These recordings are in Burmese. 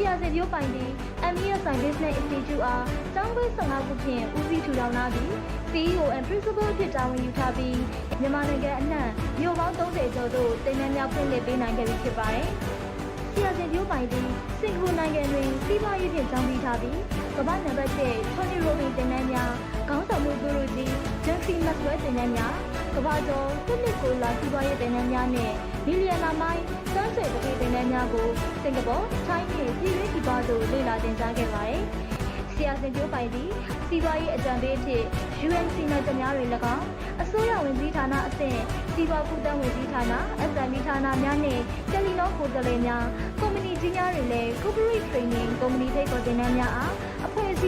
ဆီယာစင်ပြိုးပိုင်သည် MESI Business Institute အားကျောင်းခွဲ15ခုဖြင့်ဦးစီးထူထောင်လာပြီး CEO and Principal အဖြစ်တာဝန်ယူထားပြီးမြန်မာနိုင်ငံအနှံ့မြို့ပေါင်း30ကျော်သို့တင်နန်းများဖွင့်လှစ်ပေးနိုင်ခဲ့ပြီဖြစ်ပါတယ်။ဆီယာစင်ပြိုးပိုင်သည်စင်ကာပူနိုင်ငံတွင်စီးပွားရေးဖြင့်ကျောင်းပြီးထားပြီး ကမ္ဘာနံပါတ်1 Tony Robbins တင်နန်းများခေါင်းဆောင်မှုဂုရုကြီး Jeffrey Maxwell တင်နန်းများကမ္ဘာကျော်ဖိလစ်ကိုလာစီးပွားရေးတင်နန်းများနဲ့မီလီယံနာမိုင်းစမ်းဆွေတတိတင်နန်းများကိုစင်ကာပူ၊ထိုင်းနှင့်ပြည်တွင်းပြည်ပသို့လေ့လာသင်ကြားခဲ့ပါတယ်။ဆီယာစင်ကျိုးပိုင်သည်စီးပွားရေးအကြံပေးအဖြစ် UNC နဲ့တများတွေ၎င်းအစိုးရဝင်ကြီးဌာနအဆင့်စီးပွားကူးတန်းဝင်ကြီးဌာန SME ဌာနများနှင့်တယ်လီနောကိုယ်စားလှယ်များကုမ္ပဏီကြီးများတွေလည်း corporate training ကုမ္ပဏီထိပ်ပေါ်တင်နန်းများအား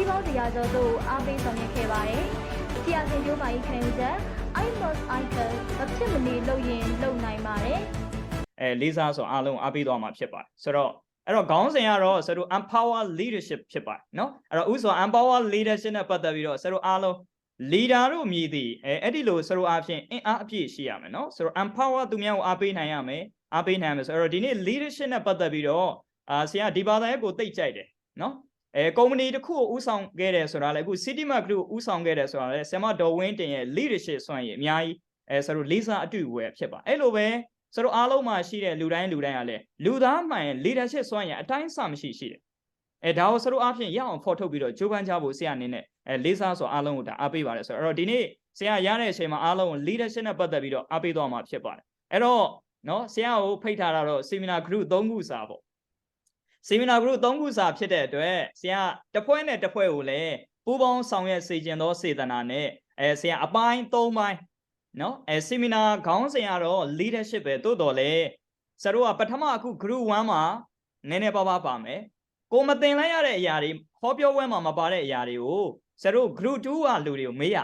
ကြီးပေါင်း100ကျော်တို့အားပေးဆောင်ရွက်ခဲ့ပါတယ်။ဆရာခင်မျိုးပါ၏ခံယူချက် I must icon မဖြစ်မနေလုပ်ရင်လုပ်နိုင်ပါတယ်။အဲလေးစားဆိုအားလုံးအားပေးသွားမှာဖြစ်ပါတယ်။ဆိုတော့အဲ့တော့ခေါင်းစဉ်ကတော့ဆရာတို့ empower leadership ဖြစ်ပါတယ်နော်အဲ့တော့ဥဆို empower leadership နဲ့ပတ်သက်ပြီးတော့ဆရာတို့အားလုံး leader တို့မြည်သည့်အဲအဲ့ဒီလိုဆရာတို့အားဖြင့်အင်အားအပြည့်ရှိရမယ်နော်ဆရာတို့ empower သူများကိုအားပေးနိုင်ရမယ်အားပေးနိုင်ရမယ်ဆိုတော့ဒီနေ့ leadership နဲ့ပတ်သက်ပြီးတော့အာဆရာဒီဘာသာရေးကိုသိကြိုက်တယ်နော် အဲကုမ္ပဏီတစ်ခုကိုဥဆောင်ခဲ့တယ်ဆိုတာလည်းအခု City Mark Group ကိုဥဆောင်ခဲ့တယ်ဆိုတာလည်းဆရာမဒေါ်ဝင်းတင်ရဲ့ leadership စွမ်းရည်အများကြီးအဲဆိုတော့လေးစားအတူဝယ်ဖြစ်ပါအဲ့လိုပဲဆိုတော့အားလုံးမှာရှိတဲ့လူတိုင်းလူတိုင်းကလည်းလူသားမှန်ရဲ့ leadership စွမ်းရည်အတိုင်းအဆမရှိရှိတယ်အဲဒါကိုဆိုတော့အဖြစ်ရအောင်ဖော်ထုတ်ပြီးတော့ကြိုးပမ်းကြဖို့ဆရာအနေနဲ့အဲလေးစားဆိုအားလုံးကိုဒါအားပေးပါတယ်ဆိုတော့အဲ့တော့ဒီနေ့ဆရာရတဲ့အချိန်မှာအားလုံးကို leadership နဲ့ပတ်သက်ပြီးတော့အားပေးသွားမှာဖြစ်ပါတယ်အဲ့တော့နော်ဆရာကိုဖိတ်ထားတာတော့ seminar group 3ခုစာပေါ့ seminar group 3ခုစာဖြစ်တဲ့အတွက်ဆရာတစ်ဖွဲ့နဲ့တစ်ဖွဲ့ကိုလည်းပူးပေါင်းဆောင်ရွက်စေခြင်းသောစေတနာနဲ့အဲဆရာအပိုင်း3ပိုင်းနော်အဲ seminar ခေါင်းစဉ်ကတော့ leadership ပဲတိုးတော်လဲဆရာတို့ကပထမအခု group 1မှာနည်းနည်းပါးပါးပါမယ်ကိုမတင်လိုက်ရတဲ့အရာတွေဟောပြောပွဲမှာမပါတဲ့အရာတွေကိုဆရာတို့ group 2ကလူတွေကိုမေးရ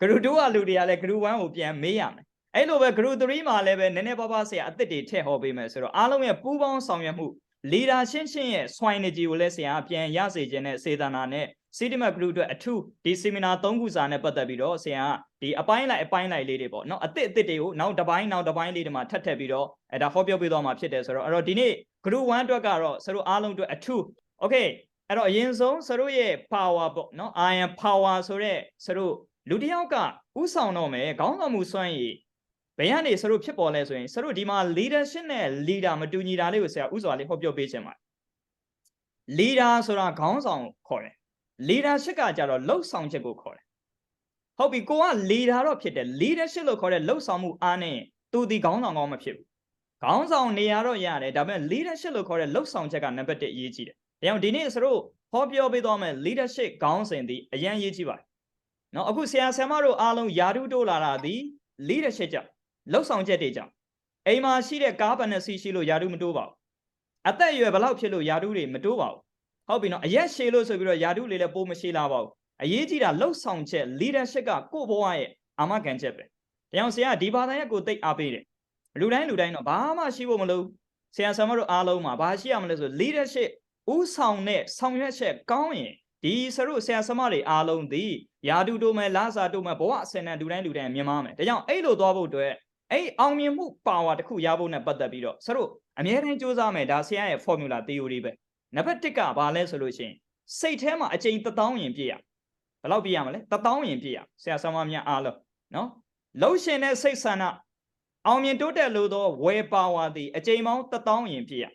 group 2ကလူတွေကလည်း group 1ကိုပြန်မေးရမယ်အဲ့လိုပဲ group 3မှာလည်းပဲနည်းနည်းပါးပါးဆရာအစ်စ်တွေထည့်ဟောပေးမယ်ဆိုတော့အားလုံးရဲ့ပူးပေါင်းဆောင်ရွက်မှု leader ရှင်းရှင်းရဲ့ swine ကိုလည်းဆရာပြန်ရစေခြင်းနဲ့စေတနာနဲ့ Citymat Group အတွက်အထူးဒီ seminar 3ခုစာနဲ့ပတ်သက်ပြီးတော့ဆရာဒီအပိုင်းလိုက်အပိုင်းလိုက်လေးတွေပေါ့နော်အစ်စ်အစ်စ်တွေကိုနောက်တစ်ပိုင်းနောက်တစ်ပိုင်းလေးတွေမှာထပ်ထပ်ပြီးတော့အဲဒါဟောပြောပေးသွားမှာဖြစ်တယ်ဆိုတော့အဲ့တော့ဒီနေ့ Group 1အတွက်ကတော့ဆရာတို့အားလုံးအတွက်အထူး Okay အဲ့တော့အရင်ဆုံးဆရာတို့ရဲ့ power ပေါ့နော် iron power ဆိုတဲ့ဆရာတို့လူတစ်ယောက်ကဥဆောင်တော့မယ်ခေါင်းဆောင်မှုစွမ်းရည် ဘယ်ကနေဆရာတို့ဖြစ်ပေါ်လဲဆိုရင်ဆရာတို့ဒီမှာ leadership နဲ့ leader မတူညီတာလေးကိုဆရာဥစွာလေးဟောပြောပေးခြင်းပါ leader ဆိုတာခေါင်းဆောင်ခေါ်တယ် leadership ကကြတော့လှုပ်ဆောင်ချက်ကိုခေါ်တယ်ဟုတ်ပြီကိုက leader တော့ဖြစ်တယ် leadership လို့ခေါ်တဲ့လှုပ်ဆောင်မှုအားနဲ့သူဒီခေါင်းဆောင်ကောင်းမဖြစ်ဘူးခေါင်းဆောင်နေရတော့ရတယ်ဒါပေမဲ့ leadership လို့ခေါ်တဲ့လှုပ်ဆောင်ချက်ကနံပါတ်1အရေးကြီးတယ်ဒါကြောင့်ဒီနေ့ဆရာတို့ဟောပြောပေးသွားမယ် leadership ခေါင်းစဉ်ဒီအရင်ရေးကြည့်ပါတယ်နော်အခုဆရာဆရာမတို့အားလုံးယာတုတိုးလာတာဒီ leadership ကြောင့် လှုပ်ဆောင်ချက်တွေကြောင့်အိမ်မှာရှိတဲ့ကားဘဏ္ဍစီရှိလို့ယာတုမတိုးပါဘူးအသက်အရွယ်ဘယ်လောက်ဖြစ်လို့ယာတုတွေမတိုးပါဘူးဟုတ်ပြီနော်အရက်ရှည်လို့ဆိုပြီးတော့ယာတုလေးလည်းပိုးမရှိလာပါဘူးအရေးကြီးတာလှုပ်ဆောင်ချက် leadership ကကိုယ့်ဘဝရဲ့အာမခံချက်ပဲဒါကြောင့်ဆရာဒီဘာသာရဲ့ကိုသိအားပေးတယ်လူတိုင်းလူတိုင်းတော့ဘာမှရှိဖို့မလိုဆရာဆရာမတို့အားလုံးမှာဘာရှိရမလဲဆို leadership ဥဆောင်တဲ့ဆောင်ရွက်ချက်ကောင်းရင်ဒီဆရာတို့ဆရာဆရာမတွေအားလုံးဒီယာတုတိုးမယ်လာစာတိုးမယ်ဘဝအစင်နဲ့လူတိုင်းလူတိုင်းမြင်ပါမယ်ဒါကြောင့်အဲ့လိုသွားဖို့အတွက် အဲ့အောင်မြင်မှုပါဝါတစ်ခုရဖို့နဲ့ပတ်သက်ပြီးတော့ဆရာတို့အမြဲတမ်းစူးစမ်းမယ်ဒါဆရာရဲ့ formula theory ပဲနံပါတ်1ကဘာလဲဆိုလို့ရှိရင်စိတ်ထဲမှာအကျဉ်း1000ရင်ပြည့်ရဘယ်လောက်ပြည့်ရမလဲ1000ရင်ပြည့်ရဆရာဆရာမများအားလုံးနော်လှုပ်ရှင်တဲ့စိတ်ဆန္ဒအောင်မြင်တိုးတက်လို့သော will power သည်အကျဉ်းပေါင်း1000ရင်ပြည့်ရ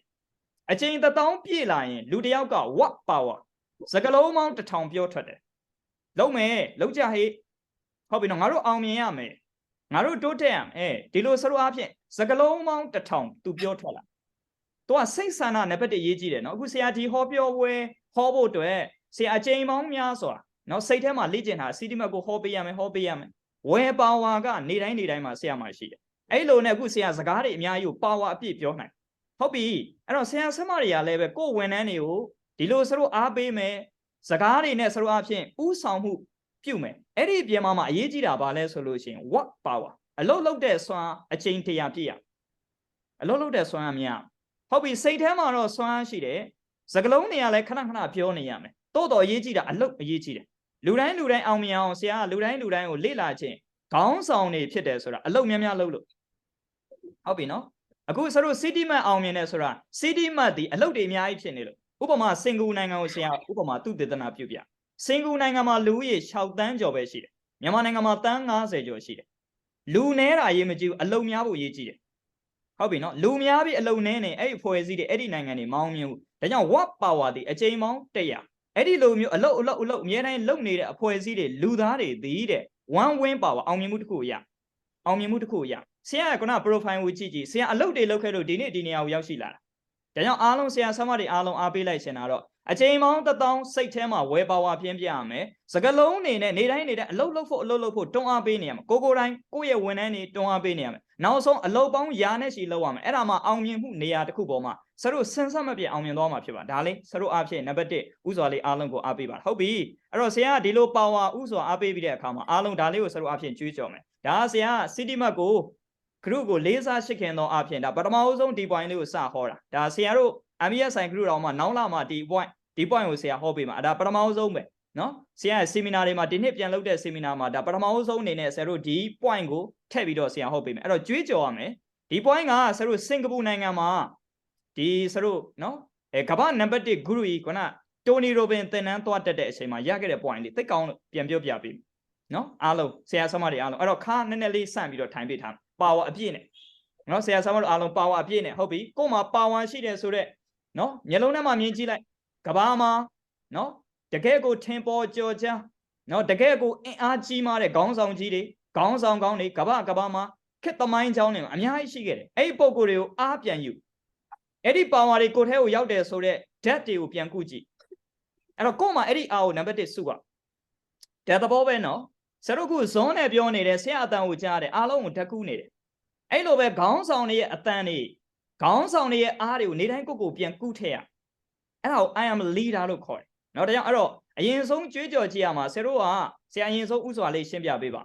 အကျဉ်း1000ပြည့်လာရင်လူတစ်ယောက်က what power စကလုံးပေါင်း1000ပြောထွက်တယ်လုံးမယ်လုံးကြဟေးဟုတ်ပြီနော်ငါတို့အောင်မြင်ရမယ် ငါတို့တိုးတက်ရမယ်ဒီလိုစလို့အဖြစ်စကလုံးပေါင်း1000သူပြောထွက်လာသူကစိတ်ဆန္ဒနံပါတ်1ရေးကြည့်တယ်နော်အခုဆရာဒီဟောပြောပွဲဟောဖို့အတွက်ဆရာအချိန်ပေါင်းများစွာနော်စိတ်ထဲမှာလေ့ကျင့်တာစီတီမတ်ကိုဟောပေးရမယ်ဟောပေးရမယ်ဝယ်ပါဝါကနေတိုင်းနေတိုင်းမှာဆရာမှာရှိတယ်အဲ့လိုနဲ့အခုဆရာစကားတွေအများကြီးကိုပါဝါအပြည့်ပြောနိုင်ဟုတ်ပြီအဲ့တော့ဆရာဆမတွေကလည်းပဲကိုယ်ဝန်ထမ်းတွေကိုဒီလိုစလို့အားပေးမယ်စကားတွေနဲ့စလို့အဖြစ်ဥဆောင်မှု ပြုမယ်အဲ့ဒီပြင်မှာမှအရေးကြီးတာဘာလဲဆိုလို့ရှိရင် what power အလုတ်လုတ်တဲ့စွမ်းအချိန်တရာပြည့်ရအလုတ်လုတ်တဲ့စွမ်းအမြဟုတ်ပြီစိတ်ထဲမှာတော့စွမ်းရှိတယ်စကလုံးတွေကလည်းခဏခဏပြောနေရမယ်တိုးတော်အရေးကြီးတာအလုတ်အရေးကြီးတယ်လူတိုင်းလူတိုင်းအောင်မြင်အောင်ဆရာကလူတိုင်းလူတိုင်းကိုလေ့လာခြင်းခေါင်းဆောင်နေဖြစ်တယ်ဆိုတာအလုတ်များများလုပ်လို့ဟုတ်ပြီနော်အခုဆရာတို့ city map အောင်မြင်တယ်ဆိုတာ city map ဒီအလုတ်တွေအများကြီးဖြစ်နေလို့ဥပမာစင်ကာပူနိုင်ငံကိုဆရာဥပမာသူတေသနာပြုပြ စင်ကာပူနိုင်ငံမှာလူဦးရေ6တန်းကျော်ပဲရှိတယ်မြန်မာနိုင်ငံမှာတန်း90ကျော်ရှိတယ်လူနဲတာရေးမကြည့်ဘူးအလုံများဖို့ရေးကြည့်တယ်ဟုတ်ပြီနော်လူများပြီးအလုံနဲနေအဲ့ဒီဖွဲ့စည်းတွေအဲ့ဒီနိုင်ငံတွေမအောင်မြင်ဘူးဒါကြောင့် what power တွေအချိန်ပေါင်း100အဲ့ဒီလိုမျိုးအလုတ်အလုတ်အလုတ်အများတိုင်းလုံနေတဲ့အဖွဲ့အစည်းတွေလူသားတွေသည်တဲ့ one win power အောင်မြင်မှုတစ်ခုအရာအောင်မြင်မှုတစ်ခုအရာဆရာကခုန profile ကိုကြည့်ကြည့်ဆရာအလုတ်တွေလောက်ခဲ့လို့ဒီနေ့ဒီနေရာကိုရောက်ရှိလာတာဒါကြောင့်အားလုံးဆရာဆမတွေအားလုံးအားပေးလိုက်ရှင်တာတော့ အချိန်ပေါင်းတစ်တောင်းစိတ်ထဲမှာဝယ်ပါဝါပြင်းပြရမယ်စကလုံးအနေနဲ့နေတိုင်းနေတိုင်းအလုတ်လုတ်ဖို့အလုတ်လုတ်ဖို့တွန်းအားပေးနေရမယ်ကိုကိုတိုင်းကိုယ့်ရဲ့ဝန်ထမ်းတွေတွန်းအားပေးနေရမယ်နောက်ဆုံးအလုတ်ပေါင်းယာနဲ့ချီလောက်ရမယ်အဲ့ဒါမှအောင်မြင်မှုနေရာတစ်ခုပေါ်မှာဆရာတို့ဆန်းဆက်မပြတ်အောင်မြင်သွားမှာဖြစ်ပါဒါလေးဆရာတို့အားဖြင့်နံပါတ်1ဥစွာလေးအားလုံးကိုအားပေးပါဟုတ်ပြီအဲ့တော့ဆရာကဒီလိုပါဝါဥစွာအားပေးပြီးတဲ့အခါမှာအားလုံးဒါလေးကိုဆရာတို့အားဖြင့်ကြွေးကြော်မယ်ဒါဆရာစီတီမတ်ကိုဂရုကိုလေးစားရှိခင်သောအားဖြင့်ဒါပထမအဆုံးဒီ point လေးကိုစဟောတာဒါဆရာတို့ MBS ဆိုင်ဂရုတော်မှာနောက်လာမှာဒီ point ဒီ point ကိုဆရာဟောပေးမှာအဲ့ဒါပထမဆုံးပဲနော်ဆရာရဲ့ seminar တွေမှာဒီနှစ်ပြန်လုပ်တဲ့ seminar မှာဒါပထမဆုံးအနေနဲ့ဆရာတို့ဒီ point ကိုထည့်ပြီးတော့ဆရာဟောပေးမယ်အဲ့တော့ကြွေးကြော်ရမယ်ဒီ point ကဆရာတို့စင်ကာပူနိုင်ငံမှာဒီဆရာတို့နော်အဲကမ္ဘာနံပါတ်1ဂုရုကြီးကတိုနီရိုဘင်သင်တန်းသွားတက်တဲ့အချိန်မှာရခဲ့တဲ့ point လေးသိကောင်းလို့ပြန်ပြောပြပေးနော်အားလုံးဆရာဆမတွေအားလုံးအဲ့တော့ခါနည်းနည်းလေးစန့်ပြီးတော့ထိုင်ပေးထားပါဝါအပြည့်နဲ့နော်ဆရာဆမတို့အားလုံးပါဝါအပြည့်နဲ့ဟုတ်ပြီကို့မှာပါဝါရှိတယ်ဆိုတော့ နော်မျက်လုံးထဲမှာမြင်ကြည့်လိုက်ကဘာမှာနော်တကယ်ကိုထင်ပေါ်ကြော်ကြားနော်တကယ်ကိုအင်အားကြီးမားတဲ့ခေါင်းဆောင်ကြီးတွေခေါင်းဆောင်ကောင်းတွေကဘာကဘာမှာခက်သမိုင်းချောင်းတွေအများကြီးရှိခဲ့တယ်အဲ့ဒီပုံကိုယ်တွေကိုအားပြန်ယူအဲ့ဒီပါဝါတွေကိုယ်ထဲကိုရောက်တယ်ဆိုတော့ဓာတ်တွေကိုပြန်ကုကြည့်အဲ့တော့ကို့မှာအဲ့ဒီအားကိုနံပါတ်1စုပါဒါသဘောပဲနော်ဆရာတို့ကဇွန်နဲ့ပြောနေတဲ့ဆရာအတန်ကိုကြားတယ်အားလုံးကိုဓာတ်ကူးနေတယ်အဲ့လိုပဲခေါင်းဆောင်တွေရဲ့အတန်တွေ ခေါင်းဆောင်တွေရဲ့အားတွေကိုနေတိုင်းကိုကိုပြန်ကုထည့်ရအဲ့ဒါကို I am leader လို့ခေါ်တယ်เนาะဒါကြောင့်အဲ့တော့အရင်ဆုံးကြွေးကြော်ကြည့်ရမှာဆရာတို့ကဆရာအရင်ဆုံးဥစွာလေးရှင်းပြပေးပါ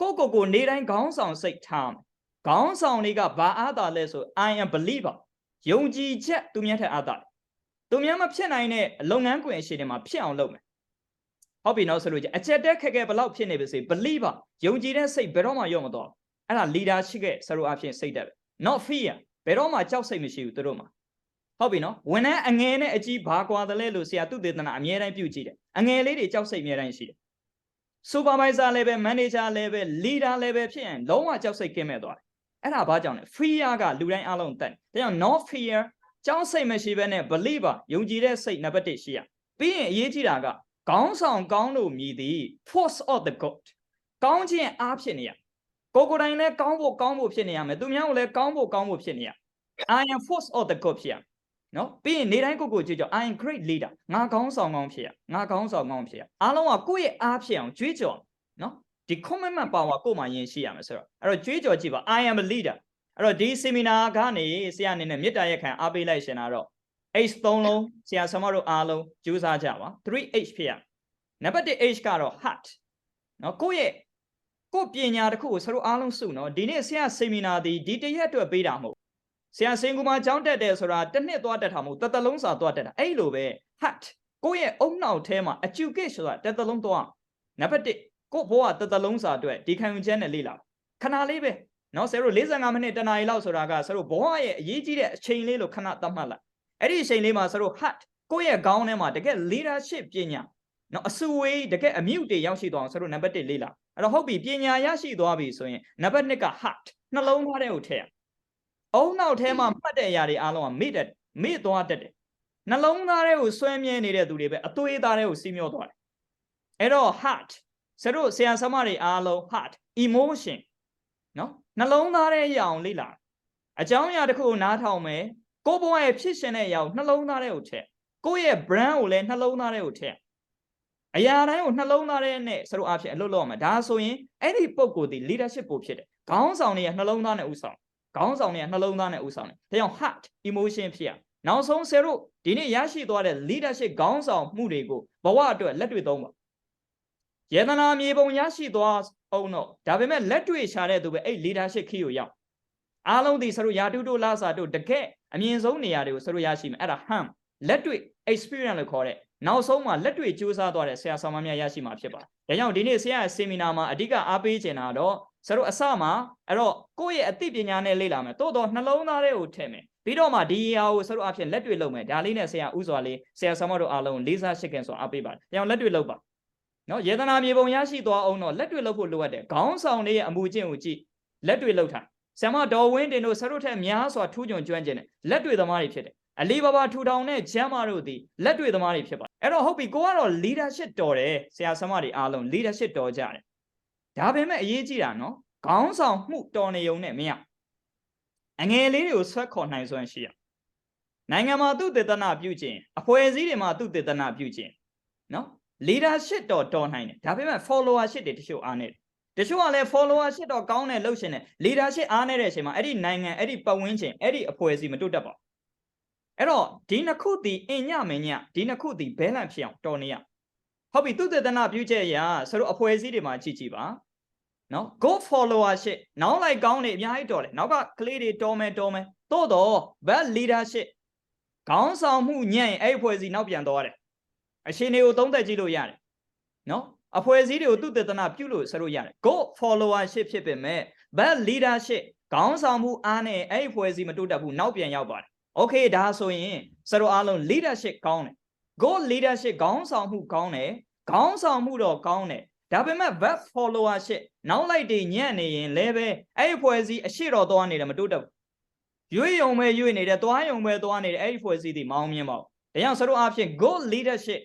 ကိုကိုကိုနေတိုင်းခေါင်းဆောင်စိတ်ထားမယ်ခေါင်းဆောင်တွေကဘာအားသာလဲဆို I am believer ယုံကြည်ချက်သူများထက်အားသာတယ်သူများမဖြစ်နိုင်တဲ့လုပ်ငန်းခွင်အရှိတွေမှာဖြစ်အောင်လုပ်မယ်ဟုတ်ပြီနော်ဆိုလို့ချင်းအချက်တက်ခက်ခဲဘလောက်ဖြစ်နေပါစေ believer ယုံကြည်တဲ့စိတ်ဘယ်တော့မှရော့မတော့အဲ့ဒါ leadership ရဲ့ဆရာတို့အဖြစ်စိတ်တက်ပဲ not fear ဘယ်တော့မှကြောက်စိတ်မရှိဘူးသူတို့မှာဟုတ်ပြီနော်ဝန်ထမ်းအငယ်နဲ့အကြီးဘာကွာတယ်လဲလို့ဆရာသူတေသနာအမြဲတမ်းပြုကြည့်တယ်အငယ်လေးတွေကြောက်စိတ်အမြဲတမ်းရှိတယ် supervisor level manager level leader level ဖြစ်ရင်လုံးဝကြောက်စိတ်ကင်းမဲ့သွားတယ်အဲ့ဒါဘာကြောင့်လဲ fear ကလူတိုင်းအလုံးတက်တယ်ဒါကြောင့် not fear ကြောက်စိတ်မရှိဘဲနဲ့ believer ယုံကြည်တဲ့စိတ်နံပါတ်1ရှိရပြီးရင်အရေးကြီးတာကခေါင်းဆောင်ကောင်းလို့မြည်သည် force of the god ကောင်းခြင်းအားဖြစ်နေရ ကိုကိုယ်တိုင်လည်းကောင်းဖို့ကောင်းဖို့ဖြစ်နေရမယ်သူများကိုလည်းကောင်းဖို့ကောင်းဖို့ဖြစ်နေရ I am force of the god ဖြစ်ရနော်ပြီးရင်နေတိုင်းကိုကိုကြွေးကြော် I am great leader ငါကောင်းဆောင်ကောင်းဖြစ်ရငါကောင်းဆောင်ကောင်းဖြစ်ရအားလုံးကကိုယ့်ရဲ့အားဖြစ်အောင်ကြွေးကြော်နော်ဒီ commitment power ကိုယ်မှယင်ရှိရမယ်ဆိုတော့အဲ့တော့ကြွေးကြော်ကြည့်ပါ I am a leader အဲ့တော့ဒီ seminar ကနေဆရာအနေနဲ့မေတ္တာရက်ခံအားပေးလိုက်ရှင်တာတော့ H သုံးလုံးဆရာဆမတို့အားလုံးကြိုးစားကြပါ 3H ဖြစ်ရနံပါတ်1 H ကတော့ heart နော်ကိုယ့်ရဲ့ ကိုယ့်ပညာတစ်ခုကိုဆရာတို့အားလုံးစုနော်ဒီနေ့ဆရာ seminar ဒီဒီတရက်အတွက်ပေးတာမဟုတ်ဆရာစင်ကူမှာကျောင်းတက်တယ်ဆိုတာတစ်နှစ်သွားတက်တာမဟုတ်တစ်သက်လုံးစာသွားတက်တာအဲ့လိုပဲ heart ကိုယ့်ရဲ့အုံနောက်ထဲမှာ educate ဆိုတာတစ်သက်လုံးသွားနံပါတ်1ကိုယ့်ဘဝတစ်သက်လုံးစာအတွက်ဒီခံယူချက်နဲ့လေ့လာခဏလေးပဲနော်ဆရာတို့45မိနစ်တနာရီလောက်ဆိုတာကဆရာတို့ဘဝရဲ့အရေးကြီးတဲ့အချိန်လေးလို့ခဏသတ်မှတ်လိုက်အဲ့ဒီအချိန်လေးမှာဆရာတို့ heart ကိုယ့်ရဲ့ခေါင်းထဲမှာတကယ် leadership ပညာနော်အစဝေးတကယ်အမြုပ်တွေရောက်ရှိသွားအောင်ဆရာတို့နံပါတ်1လေ့လာ အဲ့တော့ဟုတ်ပြီပညာရရှိသွားပြီဆိုရင်နံပါတ်2က heart နှလုံးသားထဲကိုထည့်ရအုံနောက်ထဲမှာမှတ်တဲ့အရာတွေအားလုံးကမေ့တဲ့မေ့သွားတတ်တယ်နှလုံးသားထဲကိုဆွဲမြဲနေတဲ့သူတွေပဲအသွေးသားထဲကိုစီးမျောသွားတယ်အဲ့တော့ heart ဆရာတို့ဆရာဆမတွေအားလုံး heart emotion နော်နှလုံးသားထဲရအောင်လေ့လာအကြောင်းအရာတစ်ခုကိုနားထောင်မယ်ကိုယ့်ဘဝရဲ့ဖြစ်ရှင်တဲ့အရာကိုနှလုံးသားထဲကိုထည့်ကိုယ့်ရဲ့ brand ကိုလည်းနှလုံးသားထဲကိုထည့် အရာတိုင်းကိုနှလုံးသားထဲနဲ့ဆရာတို့အဖြစ်အလုပ်လုပ်ရမှာဒါဆိုရင်အဲ့ဒီပုံကိုယ်ဒီ leadership ပို့ဖြစ်တယ်ခေါင်းဆောင်တွေရဲ့နှလုံးသားနဲ့ဥဆောင်ခေါင်းဆောင်တွေကနှလုံးသားနဲ့ဥဆောင်တယ်ဒါကြောင့် heart emotion ဖြစ်ရနောက်ဆုံးဆရာတို့ဒီနေ့ရရှိသွားတဲ့ leadership ခေါင်းဆောင်မှုတွေကိုဘဝအတွက်လက်တွေ့သုံးပါယေဒနာမြေပုံရရှိသွားအောင်တော့ဒါပေမဲ့လက်တွေ့ရှာတဲ့သူပဲအဲ့ leadership key ကိုရောက်အားလုံးဒီဆရာတို့ယာတုတို့လာစာတို့တကယ်အမြင့်ဆုံးနေရာတွေကိုဆရာတို့ရရှိမယ်အဲ့ဒါ ham လက်တွေ့ experience လို့ခေါ်တဲ့ နောက်ဆုံးမှာလက်တွေ့ကြိုးစားသွားတဲ့ဆရာဆောင်မများရရှိမှာဖြစ်ပါတယ်ဒါကြောင့်ဒီနေ့ဆရာရဲ့ seminar မှာအဓိကအားပေးချင်တာတော့ဆရာတို့အစမှာအဲ့တော့ကိုယ့်ရဲ့အသိပညာနဲ့လေ့လာမယ်တိုးတော့နှလုံးသားထဲကိုထည့်မယ်ပြီးတော့မှဒီအရာကိုဆရာတို့အဖြစ်လက်တွေ့လုပ်မယ်ဒါလေးနဲ့ဆရာဥစွာလေးဆရာဆမတို့အားလုံးလေးစားရှိခင်ဆိုအားပေးပါတယ်။ကြောင်လက်တွေ့လုပ်ပါနော်ယေသနာမြေပုံရရှိသွားအောင်တော့လက်တွေ့လုပ်ဖို့လိုအပ်တယ်ခေါင်းဆောင်လေးရဲ့အမှုကျင့်ကိုကြည့်လက်တွေ့လုပ်ထားဆရာမဒေါ်ဝင်းတင်တို့ဆရာတို့ထက်များစွာထူးချွန်ကျွမ်းကျင်တယ်လက်တွေ့သမားတွေဖြစ်တယ် အလီဘာဘာထူထောင်တဲ့ဂျမ်းမာတို့သည်လက်တွေ့သမားတွေဖြစ်ပါတယ်အဲ့တော့ဟုတ်ပြီကိုကတော့ leadership တော်တယ်ဆရာဆမတွေအားလုံး leadership တော်ကြတယ်ဒါပေမဲ့အရေးကြီးတာနော်ခေါင်းဆောင်မှုတော်နေုံနဲ့မရအငယ်လေးတွေကိုဆွဲခေါ်နိုင်စွမ်းရှိရနိုင်ငံမှာသူတေသနာပြုခြင်းအဖွဲ့အစည်းတွေမှာသူတေသနာပြုခြင်းနော် leadership တော်တော်နိုင်တယ်ဒါပေမဲ့ followership တွေတချို့အားနေတယ်တချို့ကလည်း followership တော့ကောင်းတယ်လို့ရှင်တယ် leadership အားနေတဲ့အချိန်မှာအဲ့ဒီနိုင်ငံအဲ့ဒီပတ်ဝန်းကျင်အဲ့ဒီအဖွဲ့အစည်းမတိုးတက်ပါဘူး အဲ့တော့ဒီနှစ်ခုတည်အင်ညမင်းညဒီနှစ်ခုတည်ဘဲလန့်ဖြစ်အောင်တော်နေရဟုတ်ပြီသူတေသနာပြုချက်အရာဆိုတော့အဖွဲ့အစည်းတွေမှာကြည့်ကြည့်ပါနော် go followership နောက်လိုက်ကောင်းနေအများကြီးတော်တယ်နောက်ကကလေးတွေတော်မယ်တော်မယ်သို့တော့ bad leadership ခေါင်းဆောင်မှုညံ့ရင်အဲ့ဒီအဖွဲ့အစည်းနောက်ပြန်သွားတယ်အရှင်တွေကိုသုံးသက်ကြည့်လို့ရတယ်နော်အဖွဲ့အစည်းတွေကိုသူတေသနာပြုလို့ဆိုလို့ရတယ် go followership ဖြစ်ပေမဲ့ bad leadership ခေါင်းဆောင်မှုအားနဲ့အဲ့ဒီအဖွဲ့အစည်းမတိုးတက်ဘူးနောက်ပြန်ရောက်ပါတယ် okay ဒါဆိုရင်စတို့အားလုံး leadership ကောင်းတယ် go leadership ခေါင်းဆောင်မှုကောင်းတယ်ခေါင်းဆောင်မှုတော့ကောင်းတယ်ဒါပေမဲ့ bad followership နောက်လိုက်တွေညံ့နေရင်လည်းပဲအဲ့ဒီဖွဲ့စည်းအရှိတော်သွားနေတယ်မတိုးတက်ဘူးရွေ့ယုံပဲရွေ့နေတယ်သွားယုံပဲသွားနေတယ်အဲ့ဒီဖွဲ့စည်းတွေမအောင်မြင်ပါဘူးဒါကြောင့်စတို့အားဖြင့် go leadership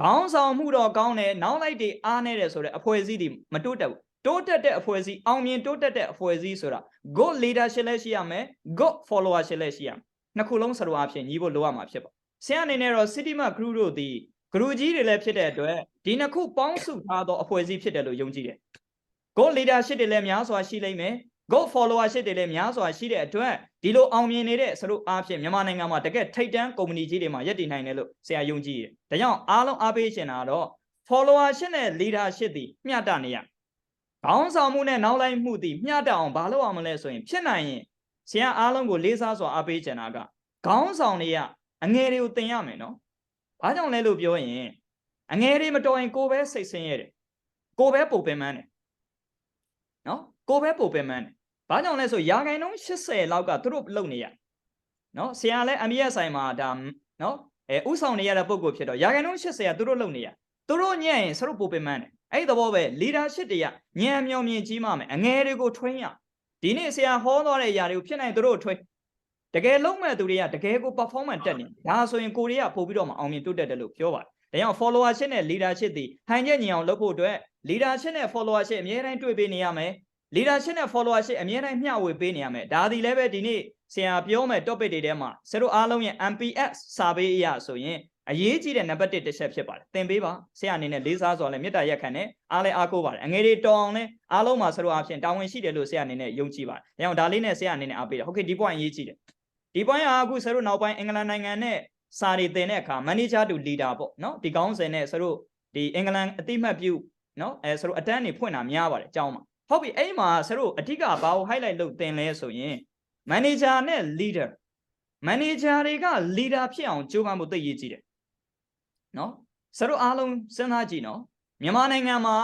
ခေါင်းဆောင်မှုတော့ကောင်းတယ်နောက်လိုက်တွေအားနေတယ်ဆိုတော့အဖွဲ့အစည်းတွေမတိုးတက်ဘူးတိုးတက်တဲ့အဖွဲ့အစည်းအောင်မြင်တိုးတက်တဲ့အဖွဲ့အစည်းဆိုတာ good leadership လည်းရှိရမယ် good followership လည်းရှိရမယ် နှစ်ခုလုံးစတို့အားဖြင့်ညီဖို့လိုရမှာဖြစ်ပါဆရာအနေနဲ့တော့ city map group တို့ဒီ group ကြီးတွေလည်းဖြစ်တဲ့အတွက်ဒီနှစ်ခုပေါင်းစုထားသောအဖွဲ့အစည်းဖြစ်တယ်လို့ယုံကြည်တယ် good leadership တွေလည်းများစွာရှိလိမ့်မယ် good followership တွေလည်းများစွာရှိတဲ့အတွက်ဒီလိုအောင်မြင်နေတဲ့စတို့အားဖြင့်မြန်မာနိုင်ငံမှာတကယ်ထိပ်တန်းကုမ္ပဏီကြီးတွေမှာယက်တည်နိုင်တယ်လို့ဆရာယုံကြည်တယ်။ဒါကြောင့်အားလုံးအားပေးရှင်တာတော့ followership နဲ့ leadership တွေမျှတနေရ။ခေါင်းဆောင်မှုနဲ့နောက်လိုက်မှုတွေမျှတအောင်ဘာလုပ်အောင်မလဲဆိုရင်ဖြစ်နိုင်ရင် ဆရာအားလုံးကိုလေးစားစွာအားပေးချင်တာကခေါင်းဆောင်တွေကအငယ်တွေကိုတင်ရမယ်နော်။ဘာကြောင့်လဲလို့ပြောရင်အငယ်တွေမတော်ရင်ကိုယ်ပဲစိတ်ဆင်းရဲတယ်။ကိုယ်ပဲပူပင်မှန်းတယ်။နော်ကိုယ်ပဲပူပင်မှန်းတယ်။ဘာကြောင့်လဲဆိုရာခိုင်နှုန်း80လောက်ကသူတို့လုပ်နေရ။နော်ဆရာလည်း MBS ဆိုင်မှာဒါနော်အဲဥဆောင်နေရတဲ့ပုံကိုဖြစ်တော့ရာခိုင်နှုန်း80ကသူတို့လုပ်နေရ။သူတို့ညံ့ရင်စရုပ်ပူပင်မှန်းတယ်။အဲ့ဒီသဘောပဲ leadership တွေကညံမြောင်မြင်ကြီးမှမယ်အငယ်တွေကိုထွင်းရ။ ဒီနေ့ဆရာဟောသွားတဲ့ຢာတွေကိုဖြစ်နိုင်သူတို့ထွင်းတကယ်လုံးမဲ့သူတွေကတကယ်ကို performance တက်နေဒါဆိုရင်ကိုရီးယားပို့ပြီးတော့မအောင်မြင်တိုးတက်တယ်လို့ပြောပါတယ်ဒါကြောင့် followership နဲ့ leadership တွေဟန်ချက်ညီအောင်လုပ်ဖို့အတွက် leadership နဲ့ followership အများတိုင်းတွေ့ပေးနေရမယ် leadership နဲ့ followership အများတိုင်းမျှဝေပေးနေရမယ်ဒါဒီလည်းပဲဒီနေ့ဆရာပြောမဲ့ topic တွေထဲမှာဆရာတို့အားလုံးရဲ့ MPS survey အရဆိုရင် အရေးကြီးတဲ့ number 1တစ်ချက်ဖြစ်ပါတယ်သင်ပေးပါဆရာအနေနဲ့လေးစားစွာနဲ့မေတ္တာရက်ခံနဲ့အားလည်းအားကိုးပါတယ်အငယ်တွေတော်အောင်လဲအားလုံးမှာဆရာတို့အဖြစ်တာဝန်ရှိတယ်လို့ဆရာအနေနဲ့ယုံကြည်ပါတယ်ဒါကြောင့်ဒါလေးနဲ့ဆရာအနေနဲ့အားပေးတယ်ဟုတ်ကဲ့ဒီ point အရေးကြီးတယ်ဒီ point ကအခုဆရာတို့နောက်ပိုင်းအင်္ဂလန်နိုင်ငံနဲ့စာတွေသင်တဲ့အခါ manager to leader ပေါ့နော်ဒီကောင်းစဉ်နဲ့ဆရာတို့ဒီအင်္ဂလန်အတိမတ်ပြုနော်အဲဆရာတို့အတန်းနေဖွင့်တာများပါတယ်အကြောင်းမှာဟုတ်ပြီအဲ့မှာဆရာတို့အဓိကဘာကို highlight လုပ်သင်လဲဆိုရင် manager နဲ့ leader manager တွေက leader ဖြစ်အောင်ကြိုးပမ်းဖို့သိရည်ကြည့်တယ် နော်ဆရာတို့အားလုံးစဉ်းစားကြည့်နော်မြန်မာနိုင်ငံမှာ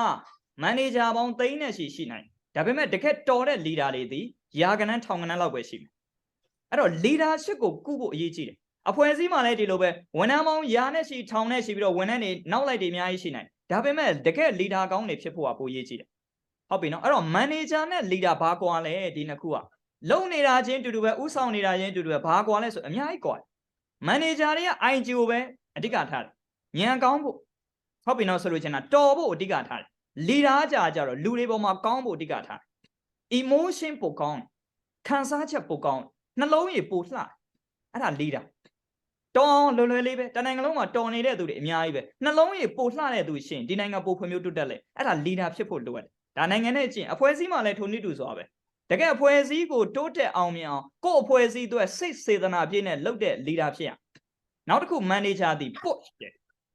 manager ပေါင်းသိန်းနဲ့ရှိရှိနိုင်ဒါပေမဲ့တကယ်တော်တဲ့ leader တွေဒီရာကနန်းထောင်ကနန်းလောက်ပဲရှိမယ်အဲ့တော့ leadership ကိုကုဖို့အရေးကြီးတယ်အဖွဲ့အစည်းမှာလည်းဒီလိုပဲဝန်ထမ်းပေါင်းရာနဲ့ရှိထောင်နဲ့ရှိပြီးတော့ဝန်ထမ်းတွေနောက်လိုက်တွေအများကြီးရှိနိုင်ဒါပေမဲ့တကယ် leader ကောင်းတွေဖြစ်ဖို့ကပိုရေးကြည့်တယ်ဟုတ်ပြီနော်အဲ့တော့ manager နဲ့ leader ဘာကွာလဲဒီနှစ်ခုကလုံနေတာချင်းတူတူပဲဥဆောင်နေတာချင်းတူတူပဲဘာကွာလဲဆိုအများကြီးကွာ manager တွေက IG ကိုပဲအဓိကထားတယ် ညံကောင်းဖို့ဟုတ်ပြီနော်ဆိုလို့ချင်းတာတော်ဖို့အဓိကထားတယ် leader ကြကြတော့လူတွေပေါ်မှာကောင်းဖို့အဓိကထားတယ် emotion ပိုကောင်းခံစားချက်ပိုကောင်းနှလုံးရည်ပိုလှအဲ့ဒါ leader တော်လွယ်လွယ်လေးပဲတနိုင်ငံလုံးမှာတော်နေတဲ့သူတွေအများကြီးပဲနှလုံးရည်ပိုလှတဲ့သူရှင်ဒီနိုင်ငံပိုဖွံ့ဖြိုးတိုးတက်လေအဲ့ဒါ leader ဖြစ်ဖို့လိုအပ်တယ်ဒါနိုင်ငံနဲ့ကျင့်အဖွဲ့အစည်းမှာလည်းထုံနည်းတူစွာပဲတကယ်အဖွဲ့အစည်းကိုတိုးတက်အောင်မြင်အောင်ကို့အဖွဲ့အစည်းအတွက်စိတ်စေတနာပြည့်နဲ့လုပ်တဲ့ leader ဖြစ်ရနောက်တစ်ခု manager သည် push တယ်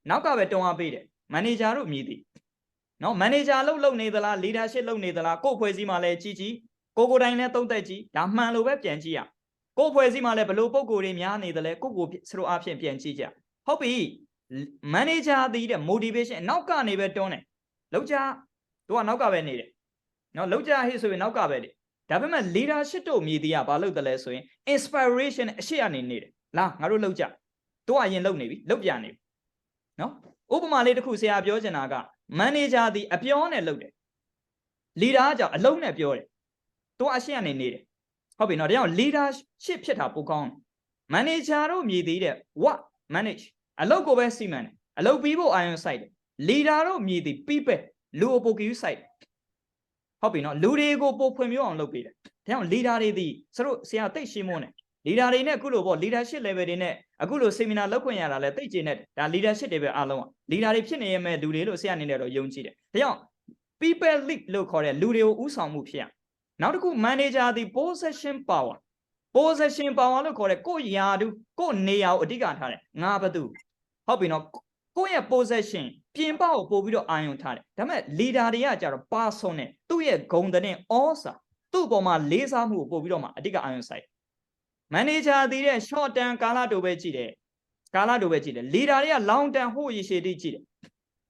နောက်ကပဲတွန်းအားပေးတယ် manager တို့မြည်သည်နော် manager လုပ်လုပ်နေသလား leadership လုပ်နေသလားကို့အဖွဲ့အစည်းမှာလည်းကြည့်ကြည့်ကိုကိုတိုင်းလည်းသုံးသက်ကြည့်ဒါမှန်လို့ပဲပြန်ကြည့်ရကို့ဖွဲ့စည်းမှာလည်းဘလို့ပုံကိုယ်တွေများနေတယ်လဲကိုကိုစလိုအဖြစ်ပြန်ကြည့်ကြဟုတ်ပြီ manager သည်တဲ့ motivation နောက်ကနေပဲတွန်းတယ်လောက်ကြသူကနောက်ကပဲနေတယ်နော်လောက်ကြဟိဆိုရင်နောက်ကပဲလေဒါပေမဲ့ leadership တို့မြည်သည်ကဘာလုပ်တယ်လဲဆိုရင် inspiration အရှိအနေနေတယ်လာငါတို့လောက်ကြသူကအရင်လုပ်နေပြီလုပ်ပြနေပြီ နော်ဥပမာလေးတစ်ခုဆရာပြောချင်တာက manager သည်အပြောနဲ့လုပ်တယ် leader ကကြောင့်အလုံးနဲ့ပြောတယ်သူကအရှိအနေနေတယ်ဟုတ်ပြီနော်ဒါကြောင့် leadership ဖြစ်တာပိုကောင်းတယ် manager တို့မြည်သေးတဲ့ what manage အလုပ်ကိုပဲစီမံတယ်အလုပ်ပြီးဖို့အာရုံစိုက်တယ် leader တို့မြည်သည် people လူအပိုကယူစိုက်တယ်ဟုတ်ပြီနော်လူတွေကိုပိုဖွင့်ပြောအောင်လုပ်ပေးတယ်ဒါကြောင့် leader တွေသည်စတို့ဆရာသိရှင်းမွန်းတယ် leader တွေနဲ့အခုလိုပေါ့ leadership level တွေနဲ့အခုလို seminar လုပ်ခွင့်ရတာလဲသိကျင်တဲ့ဒါ leadership တွေပဲအားလုံးอ่ะ leader တွေဖြစ်နေရမဲ့လူတွေလို့ဆရာအနေနဲ့တော့ယုံကြည်တယ်ဒါကြောင့် people lead လို့ခေါ်တဲ့လူတွေကိုဥဆောင်မှုဖြစ်ရနောက်တစ်ခု manager သည် possession power possession power လို့ခေါ်တဲ့ကိုယ့်ယာတူကိုယ့်နေရာကိုအဓိကထားတယ်ငါဘာသူဟုတ်ပြီနော်ကိုယ့်ရဲ့ possession ပြင်ပကိုပို့ပြီးတော့အာရုံထားတယ်ဒါပေမဲ့ leader တွေကကြတော့ person နဲ့သူ့ရဲ့ဂုဏ်တဲ့ဩစာသူ့အပေါ်မှာလေးစားမှုကိုပို့ပြီးတော့မှအဓိကအာရုံ စိုက် manager တည်တဲ့ short term ကာလတိုပဲကြည့်တယ်ကာလတိုပဲကြည့်တယ် leader တွေက long term ဟိုရေရှည်တိကြည့်တယ်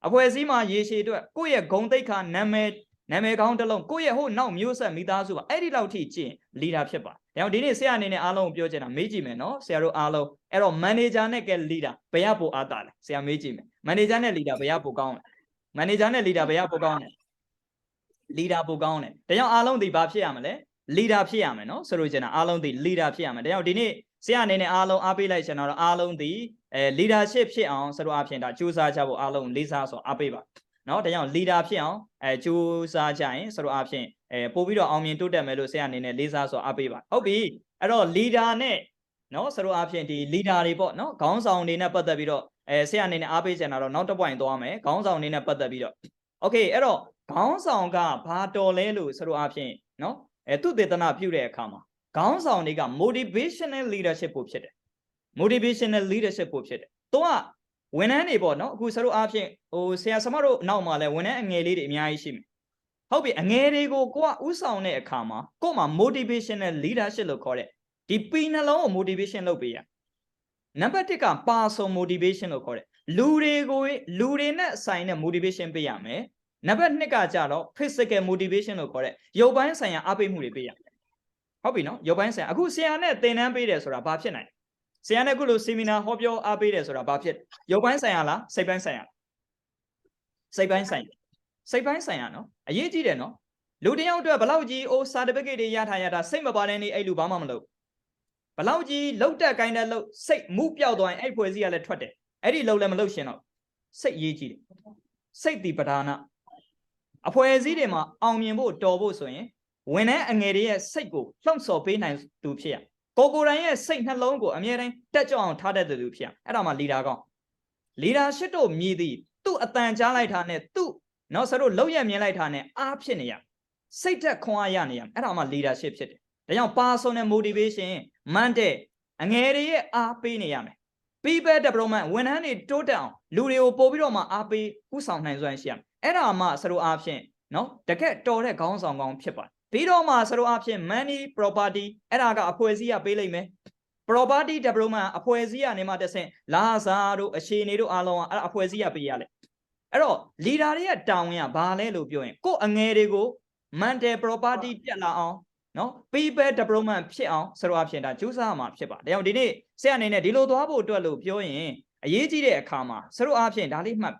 အဖွဲ့အစည်းမှာရေရှည်အတွက်ကိုယ့်ရဲ့ဂုံတိတ်ခါနာမည်နာမည်ကောင်းတစ်လုံးကိုယ့်ရဲ့ဟိုနောက်မျိုးဆက်မိသားစုပါအဲ့ဒီလောက်ထိကျင့် leader ဖြစ်ပါဒါကြောင့်ဒီနေ့ဆရာအနေနဲ့အားလုံးကိုပြောချင်တာမေးကြည့်မယ်နော်ဆရာတို့အားလုံးအဲ့တော့ manager နဲ့က leader ဘယ်ရပိုအားတာလဲဆရာမေးကြည့်မယ် manager နဲ့ leader ဘယ်ရပိုကောင်းလဲ manager နဲ့ leader ဘယ်ရပိုကောင်းလဲ leader ပိုကောင်းတယ်ဒါကြောင့်အားလုံးဒီဘာဖြစ်ရမလဲ leader ဖြစ်ရမယ်နော်ဆိုလိုချင်တာအားလုံးဒီ leader ဖြစ်ရမယ်ဒါကြောင့်ဒီနေ့ဆရာအနေနဲ့အားလုံးအားပေးလိုက်ချင်တော့အားလုံးဒီအဲ leadership ဖြစ်အောင်ဆိုတော့အဖြစ်ဒါကြိုးစားကြဖို့အားလုံးလေးစားဆိုအားပေးပါနော်ဒါကြောင့် leader ဖြစ်အောင်အဲကြိုးစားကြရင်ဆိုတော့အဖြစ်အဲပို့ပြီးတော့အောင်မြင်တိုးတက်မယ်လို့ဆရာအနေနဲ့လေးစားဆိုအားပေးပါဟုတ်ပြီအဲ့တော့ leader နဲ့နော်ဆိုတော့အဖြစ်ဒီ leader တွေပေါ့နော်ခေါင်းဆောင်တွေနဲ့ပတ်သက်ပြီးတော့အဲဆရာအနေနဲ့အားပေးချင်တာတော့နောက်တစ်ပွိုင်သွားမယ်ခေါင်းဆောင်တွေနဲ့ပတ်သက်ပြီးတော့ okay အဲ့တော့ခေါင်းဆောင်ကဘာတော်လဲလို့ဆိုတော့အဖြစ်နော် အဲသူတေသနာပြုတဲ့အခါမှာခေါင်းဆောင်တွေက motivational leadership ကိုဖြစ်တယ် motivational leadership ကိုဖြစ်တယ်။သူကဝန်ထမ်းတွေပေါ့နော်အခုဆရာတို့အားဖြင့်ဟိုဆရာဆမတို့နောက်မှာလဲဝန်ထမ်းအငယ်လေးတွေအများကြီးရှိမယ်။ဟုတ်ပြီအငယ်တွေကိုကိုကဥဆောင်တဲ့အခါမှာကို့မှာ motivational leadership လို့ခေါ်တဲ့ဒီပီနှလုံးကို motivation လုပ်ပေးရ။နံပါတ်1က person motivation လို့ခေါ်တဲ့လူတွေကိုလူတွေနဲ့ဆိုင်တဲ့ motivation ပေးရမယ်။ နံပါတ်2ကကြတော့ physical motivation လို့ခေါ်တဲ့ရုပ်ပိုင်းဆိုင်ရာအားပေးမှုတွေပေးရမယ်။ဟုတ်ပြီနော်ရုပ်ပိုင်းဆိုင်ရာအခုဆရာနဲ့သင်တန်းပေးတယ်ဆိုတာဘာဖြစ်နိုင်လဲ။ဆရာနဲ့ခုလို seminar ဟောပြောအားပေးတယ်ဆိုတာဘာဖြစ်ရုပ်ပိုင်းဆိုင်ရာလားစိတ်ပိုင်းဆိုင်ရာလားစိတ်ပိုင်းဆိုင်ရာစိတ်ပိုင်းဆိုင်ရာနော်အရေးကြီးတယ်နော်လူတစ်ယောက်အတွက်ဘလောက်ကြီးအိုး certificate တွေရထားရတာစိတ်မပါတဲ့နေ့အဲ့လူဘာမှမလုပ်ဘလောက်ကြီးလောက်တက်ကိုင်းတဲ့လောက်စိတ်မူးပြောက်သွားရင်အဲ့ဖွဲ့စည်းကလည်းထွက်တယ်အဲ့ဒီလောက်လည်းမလုပ်ရှင်တော့စိတ်ရေးကြီးတယ်စိတ်တီပဒါနာ အဖွဲ့အစည်းတွေမှာအောင်မြင်ဖို့တော်ဖို့ဆိုရင်ဝန်ထမ်းအငယ်တွေရဲ့စိတ်ကိုလှုံ့ဆော်ပေးနိုင်သူဖြစ်ရကိုကိုယ်တိုင်ရဲ့စိတ်နှလုံးကိုအမြဲတမ်းတက်ကြွအောင်ထားတတ်တဲ့သူဖြစ်ရအဲ့ဒါမှလီဒါကောင်းလီဒါရှစ်တို့မြည်သည်သူ့အတန်ကြားလိုက်တာနဲ့သူ့နော်ဆရာတို့လောက်ရမြင်လိုက်တာနဲ့အားဖြစ်နေရစိတ်သက်ခွန်အားရနေရအဲ့ဒါမှ leadership ဖြစ်တယ်ဒါကြောင့် personal motivation မှန်တဲ့အငယ်တွေရဲ့အားပေးနေရမယ် people development ဝန်ထမ်းတွေတိုးတက်အောင်လူတွေကိုပို့ပြီးတော့မှအားပေးဥဆောင်နိုင်စွမ်းရှိရမယ် အဲ့ဒါမှဆရာတို့အားဖြင့်နော်တကက်တော်တဲ့ခေါင်းဆောင်ကောင်းဖြစ်ပါတယ်ပြီးတော့မှဆရာတို့အားဖြင့် money property အဲ့ဒါကအဖွဲ့အစည်းကပေးလိုက်မယ် property development အဖွဲ့အစည်းကနေမှတက်ဆင့်လာစားတို့အခြေအနေတို့အားလုံးကအဲ့ဒါအဖွဲ့အစည်းကပေးရလေအဲ့တော့ leader တွေရဲ့တောင်းရဘာလဲလို့ပြောရင်ကိုယ်အငယ်တွေကို mental property တက်လာအောင်နော် people development ဖြစ်အောင်ဆရာအဖြစ်ဒါကြိုးစားမှာဖြစ်ပါဒါကြောင့်ဒီနေ့ဆရာအနေနဲ့ဒီလိုသွားဖို့အတွက်လို့ပြောရင်အရေးကြီးတဲ့အခါမှာဆရာအဖြစ်ဒါလေးမှတ်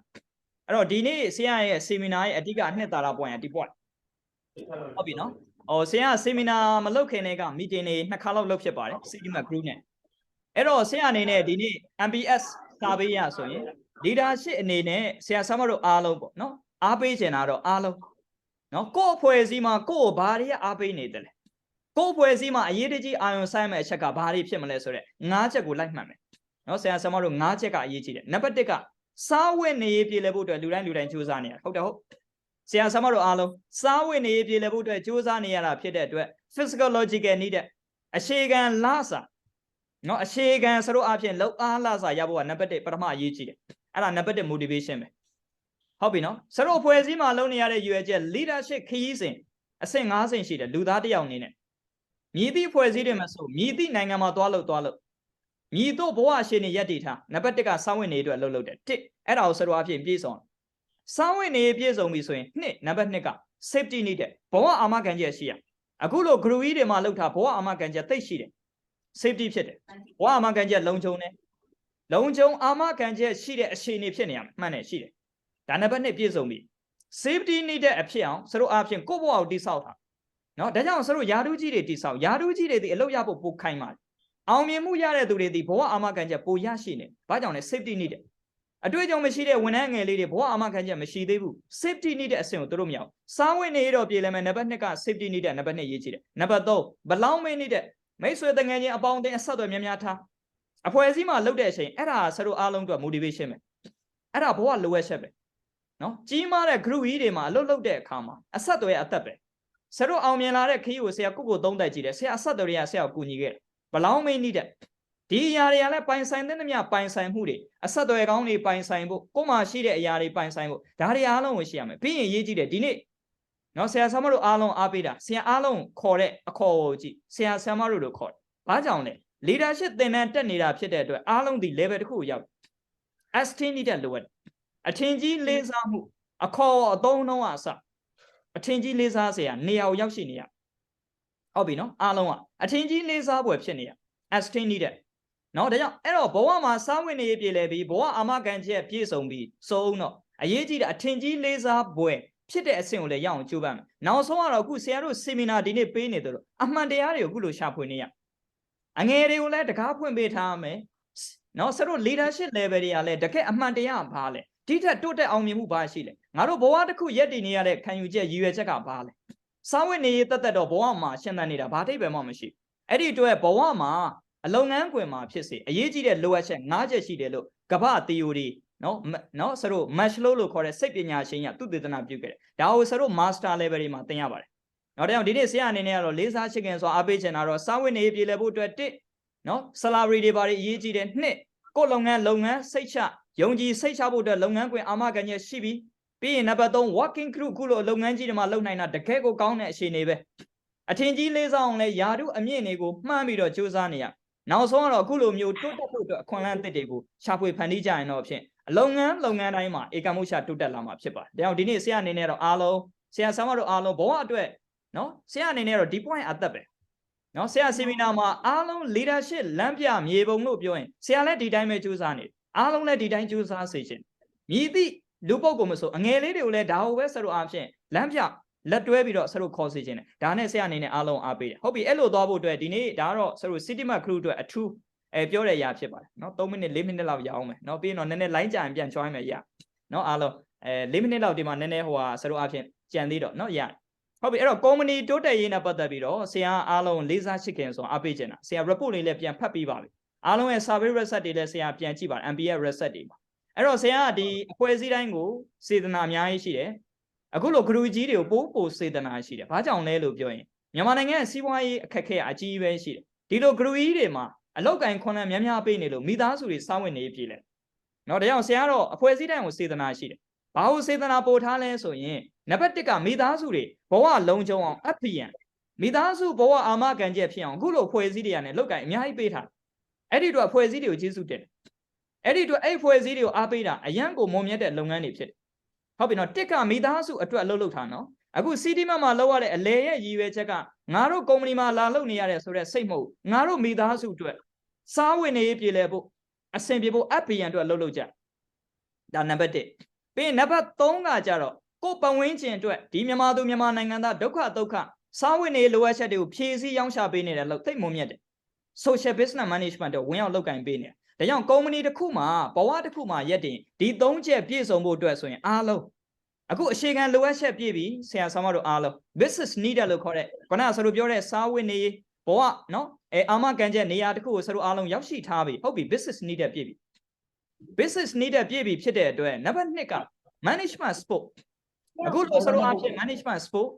အဲ့တော့ဒီနေ့ဆရာရဲ့ seminar ရဲ့အဓိကအနှစ်သာရ point ကဒီ point ဟုတ်ပြီနော်ဟိုဆရာ seminar မလုပ်ခင်တည်းက meeting တွေနှစ်ခါလောက်လုပ်ဖြစ်ပါတယ် CDMA group နဲ့အဲ့တော့ဆရာအနေနဲ့ဒီနေ့ MPS စာပေးရဆိုရင် leadership အနေနဲ့ဆရာဆမတို့အားလုံးပေါ့နော်အားပေးချင်တာတော့အားလုံးနော်ကိုယ့်အဖွဲ့အစည်းမှာကိုယ့်ကိုဘာတွေကအားပေးနေတယ်လဲကိုယ့်အဖွဲ့အစည်းမှာအရေးတကြီးအာရုံစိုက်မဲ့အချက်ကဘာတွေဖြစ်မလဲဆိုတော့၅ချက်ကိုလိုက်မှတ်မယ်နော်ဆရာဆမတို့၅ချက်ကအရေးကြီးတယ်နံပါတ်၁က စားဝတ်နေရေးပြည်လဲဖို့အတွက်လူတိုင်းလူတိုင်းကြိုးစားနေရဟုတ်တယ်ဟုတ်ဆရာဆမတို့အားလုံးစားဝတ်နေရေးပြည်လဲဖို့အတွက်ကြိုးစားနေရတာဖြစ်တဲ့အတွက် physiological need အခြေခံလစာနော်အခြေခံစတို့အဖြစ်လောက်အားလစာရဖို့ကနံပါတ်1ပထမအရေးကြီးတယ်အဲ့ဒါနံပါတ်1 motivation ပဲဟုတ်ပြီနော်စတို့အဖွဲ့အစည်းမှာလုပ်နေရတဲ့ရွယ်ချက် leadership ခရီးစဉ်အဆင့်၅ဆင့်ရှိတယ်လူသားတစ်ယောက်အနေနဲ့မြည်သည့်အဖွဲ့အစည်းတွေမှာဆိုမြည်သည့်နိုင်ငံမှာသွားလို့သွားလို့ မြည်တို့ဘဝရှင်နေရက်တည်ထားနံပါတ်1ကစောင့်ဝင်နေအတွက်လှုပ်လှုပ်တယ်တစ်အဲ့ဒါကိုစတို့အဖြစ်ပြေဆုံးစောင့်ဝင်နေပြေဆုံးပြီဆိုရင်နှစ်နံပါတ်2က safety need တဲ့ဘဝအာမခံချက်ရှိရအခုလို group ကြီးတွေမှာလောက်ထားဘဝအာမခံချက်သိပ်ရှိတယ် safety ဖြစ်တယ်ဘဝအာမခံချက်လုံခြုံတယ်လုံခြုံအာမခံချက်ရှိတဲ့အခြေအနေဖြစ်နေရမယ်မှန်တယ်ရှိတယ်ဒါနံပါတ်1ပြည့်စုံပြီ safety နေတဲ့အဖြစ်အောင်စတို့အားဖြင့်ကိုယ့်ဘဝကိုတိဆောက်တာနော်ဒါကြောင့်စတို့ယာဒူးကြီးတွေတိဆောက်ယာဒူးကြီးတွေဒီအလုပ်ရဖို့ပိုခိုင်းပါတယ် အောင်မြင်မှုရတဲ့သူတွေဒီဘဝအာမခံချက်ပိုရရှိနေဘာကြောင့်လဲ safety နေတဲ့အတွေ့အကြုံမရှိတဲ့ဝန်ထမ်းငယ်လေးတွေဘဝအာမခံချက်မရှိသေးဘူး safety နေတဲ့အဆင့်ကိုသူတို့မရောက်စားဝင်နေရတော့ပြည်လဲမယ်နံပါတ်2က safety နေတဲ့နံပါတ်2ရေးကြည့်တယ်နံပါတ်3ဘလောင်းမင်းနေတဲ့မိတ်ဆွေတငယ်ချင်းအပေါင်းအသင်းအဆက်အသွယ်များများထားအဖွဲ့အစည်းမှာလုပ်တဲ့အချိန်အဲ့ဒါဆတို့အားလုံးအတွက် motivation ပဲအဲ့ဒါဘဝလိုအပ်ချက်ပဲနော်ကြီးမားတဲ့ group ကြီးတွေမှာအလုပ်လုပ်တဲ့အခါမှာအဆက်အသွယ်အသက်ပဲဆတို့အောင်မြင်လာတဲ့ခရီးကိုဆရာကိုကိုသုံးသက်ကြည့်တယ်ဆရာအဆက်အသွယ်တွေကဆရာကိုကူညီခဲ့တယ် ဘလောင်းမင်းနေတဲ့ဒီအရာတွေကလည်းပိုင်ဆိုင်တဲ့နှမြပိုင်ဆိုင်မှုတွေအဆက်အသွယ်ကောင်းတွေပိုင်ဆိုင်ဖို့ကိုယ်မှာရှိတဲ့အရာတွေပိုင်ဆိုင်ဖို့ဒါတွေအားလုံးကိုရှိရမယ်ပြီးရင်ရေးကြည့်တယ်ဒီနေ့နော်ဆရာဆရာမတို့အားလုံးအားပေးတာဆရာအားလုံးခေါ်တဲ့အခေါ်ကိုကြည့်ဆရာဆရာမတို့လို့ခေါ်တယ်ဘာကြောင့်လဲ leadership သင်တန်းတက်နေတာဖြစ်တဲ့အတွက်အားလုံးဒီ level တစ်ခုကိုရောက် esteem တဲ့လိုအပ်အထင်ကြီးလေးစားမှုအခေါ်အသုံးနှုန်းအစအထင်ကြီးလေးစားစရာနေရာကိုရောက်ရှိနေရတယ် ဟုတ်ပြီနော်အားလုံးကအထင်ကြီးလေးစားပွဲဖြစ်နေရ ST နေတဲ့နော်ဒါကြောင့်အဲ့တော့ဘဝမှာစားဝင်နေရပြည်လဲပြီးဘဝအာမခံချက်ပြည့်စုံပြီးစုံတော့အရေးကြီးတဲ့အထင်ကြီးလေးစားပွဲဖြစ်တဲ့အဆင့်ကိုလည်းရအောင်ကြိုးပမ်းမယ်နောက်ဆုံးကတော့အခုဆရာတို့ဆီမီနာဒီနေ့ပေးနေတယ်လို့အမှန်တရားတွေကိုအခုလိုရှာဖွေနေရအငယ်တွေကိုလည်းတကားဖွင့်ပေးထားမယ်နော်ဆရာတို့ leadership level တွေကလည်းတကယ်အမှန်တရားဘာလဲဒီထက်တိုးတက်အောင်မြင်မှုဘာရှိလဲငါတို့ဘဝတစ်ခုရက်တည်နေရတဲ့ခံယူချက်ရည်ရွယ်ချက်ကဘာလဲ စားဝတ်နေရေးတက်တက်တော့ဘဝမှာရှင်းသန်နေတာဘာတိတ်ပဲမှမရှိအဲ့ဒီအတွက်ဘဝမှာအလုံငန်းကွင်မှာဖြစ်စေအရေးကြီးတဲ့လိုအပ်ချက်၅ချက်ရှိတယ်လို့ကမ္ဘာ theory နော်နော်ဆရာတို့ Maslow လို့ခေါ်တဲ့စိတ်ပညာရှင်ကသူသေသနာပြုခဲ့တယ်ဒါကိုဆရာတို့ master level တွေမှာသင်ရပါတယ်နောက်တစ်ယောက်ဒီနေ့ဆရာအနေနဲ့ကတော့လေးစားချစ်ခင်ဆိုအားပေးချင်တာတော့စားဝတ်နေရေးပြည်လည်ဖို့အတွက်တစ်နော် salary တွေဘာတွေအရေးကြီးတယ်နှစ်ကိုယ်လုပ်ငန်းလုပ်ငန်းစိတ်ချယုံကြည်စိတ်ချဖို့အတွက်လုပ်ငန်းခွင်အာမခံချက်ရှိပြီး ပြီးရင်နံပါတ်3 working group ခုလိုလုပ်ငန်းကြီးတွေမှာလုပ်နိုင်တာတကယ်ကိုကောင်းတဲ့အခြေအနေပဲအထင်ကြီးလေးစားအောင်လဲယာတုအမြင့်တွေကိုမှန်းပြီးတော့စူးစမ်းနေရနောက်ဆုံးကတော့အခုလိုမျိုးတိုးတက်ဖို့အတွက်အခွင့်အလမ်းအသစ်တွေကိုရှာဖွေဖန်တီးကြရင်တော့ဖြင့်အလုပ်ငန်းလုပ်ငန်းတိုင်းမှာဧကမှုရှာတိုးတက်လာမှာဖြစ်ပါတယ်။ဒါကြောင့်ဒီနေ့ဆရာအနေနဲ့တော့အားလုံးဆရာဆရာမတို့အားလုံးဘဝအတွက်နော်ဆရာအနေနဲ့တော့ဒီ point အသက်ပဲ။နော်ဆရာဆီမီနာမှာအားလုံး leadership လမ်းပြမြေပုံလို့ပြောရင်ဆရာလည်းဒီတိုင်းပဲစူးစမ်းနေတယ်။အားလုံးလည်းဒီတိုင်းစူးစမ်းစေချင်။မြည်သည့် လူပုဂ္ဂိုလ်မဆိုအငယ်လေးတွေကိုလည်းဒါဟုတ်ပဲဆရာတို့အားဖြင့်လမ်းပြလက်တွဲပြီးတော့ဆရာတို့ခေါ်စေချင်တယ်။ဒါနဲ့ဆရာအနေနဲ့အားလုံးအားပေးတယ်။ဟုတ်ပြီအဲ့လိုသွားဖို့အတွက်ဒီနေ့ဒါကတော့ဆရာတို့ city map crew အတွက်အထူးအဲပြောတဲ့အရာဖြစ်ပါတယ်နော်3မိနစ်4မိနစ်လောက်ရအောင်မယ်နော်ပြီးရင်တော့နည်းနည်း line ကြရင်ပြန် join မယ်ရနော်အားလုံးအဲ4မိနစ်လောက်ဒီမှာနည်းနည်းဟိုဟာဆရာတို့အဖြစ်ကြံသေးတော့နော်ရဟုတ်ပြီအဲ့တော့ company တိုးတက်ရေးနဲ့ပတ်သက်ပြီးတော့ဆရာအားလုံးလေးစားရှိခင်ဆိုအားပေးချင်တာဆရာ report လေးလည်းပြန်ဖတ်ပြီးပါပြီအားလုံးရဲ့ survey reset တွေလည်းဆရာပြန်ကြည့်ပါတယ် MPS reset တွေပါ အဲ့တော့ဆရာကဒီအဖွဲ့အစည်းတိုင်းကိုစေတနာအများကြီးရှိတယ်အခုလို group ကြီးတွေကိုပိုးပိုးစေတနာရှိတယ်ဘာကြောင့်လဲလို့ပြောရင်မြန်မာနိုင်ငံရဲ့စီးပွားရေးအခက်အခဲအကြီးပဲရှိတယ်ဒီလို group ကြီးတွေမှာအလောက်ကင်ခွန်လန်းများများပေးနေလို့မိသားစုတွေစောင့်ဝင်နေပြီလေနော်ဒါကြောင့်ဆရာကတော့အဖွဲ့အစည်းတိုင်းကိုစေတနာရှိတယ်ဘာလို့စေတနာပို့ထားလဲဆိုရင်နံပါတ်1ကမိသားစုတွေဘဝလုံးကျုံအောင်အဖိယံမိသားစုဘဝအာမခံချက်ဖြစ်အောင်အခုလိုဖွဲ့စည်းတွေရတယ်လောက်ကင်အများကြီးပေးထားအဲ့ဒီတော့ဖွဲ့စည်းတွေကိုကျေးဇူးတင် အဲ့ဒီတော့အဲ့ဖွဲ့စည်းတွေကိုအားပေးတာအရန်ကိုမုံမြတ်တဲ့လုပ်ငန်းတွေဖြစ်တယ်ဟုတ်ပြီနော်တစ်ကမိသားစုအတွက်အလုပ်လုပ်ထားနော်အခုစီတီမတ်မှာလောက်ရတဲ့အလဲရဲ့ရည်ရွယ်ချက်ကငါတို့ကုမ္ပဏီမှာလာလုပ်နေရတဲ့ဆိုတဲ့စိတ်မဟုတ်ငါတို့မိသားစုအတွက်စားဝင်နေရေးပြည်လဲဖို့အဆင်ပြေဖို့အပ်ပီယံအတွက်လှုပ်လှုပ်ကြဒါနံပါတ်1ပြီးရင်နံပါတ်3ကကြတော့ကိုယ်ပဝင်းကျင်အတွက်ဒီမြန်မာသူမြန်မာနိုင်ငံသားဒုက္ခဒုက္ခစားဝင်နေလိုအပ်ချက်တွေကိုဖြည့်ဆည်းရောင်းချပေးနေတယ်လို့သိမုံမြတ်တယ် social business management တော့ဝင်ရောက်လုပ်ကင်ပေးနေတယ် ဒါကြောင့်ကုမ္ပဏီတစ်ခုမှာဘဝတစ်ခုမှာရက်တင်ဒီ၃ချက်ပြည့်စုံဖို့အတွက်ဆိုရင်အားလုံးအခုအရှိခံလိုအပ်ချက်ပြည့်ပြီဆရာဆောင်မတို့အားလုံး business needed လို့ခေါ်တဲ့ခုနကဆိုလို့ပြောတဲ့စားဝင်နေဘဝနော်အဲအာမကန်ချက်နေရာတစ်ခုကိုဆရာအားလုံးရောက်ရှိထားပြီဟုတ်ပြီ business needed ပြည့်ပြီ business needed ပြည့်ပြီဖြစ်တဲ့အတွက်နံပါတ်2က management sport အခုလို့ဆရာအားဖြင့် management sport